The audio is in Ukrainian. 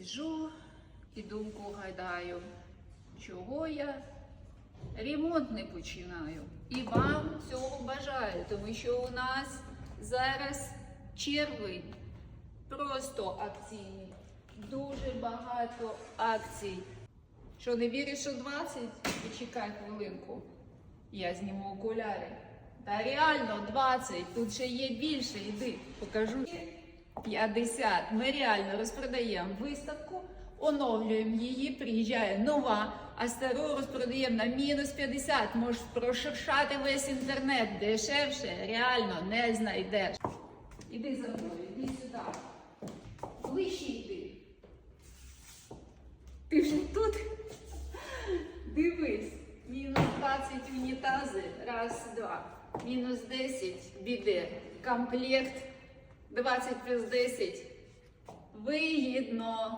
сижу і думку гадаю, чого я ремонт не починаю. І вам цього бажаю, тому що у нас зараз червень просто акційний. Дуже багато акцій. Що не віриш, що 20? Почекай хвилинку. Я зніму окуляри. Та реально 20, тут ще є більше, іди, покажу. 50. Ми реально розпродаємо виставку, оновлюємо її, приїжджає нова, а стару розпродаємо на мінус 50. Можеш прошуршати весь інтернет. Дешевше реально не знайдеш. Іди за мною, іди сюди. Ближче йди. Ти вже тут? Дивись. Мінус 20 унітази. Раз, два. Мінус 10 біде. Комплект 20 плюс 10. Вигідно.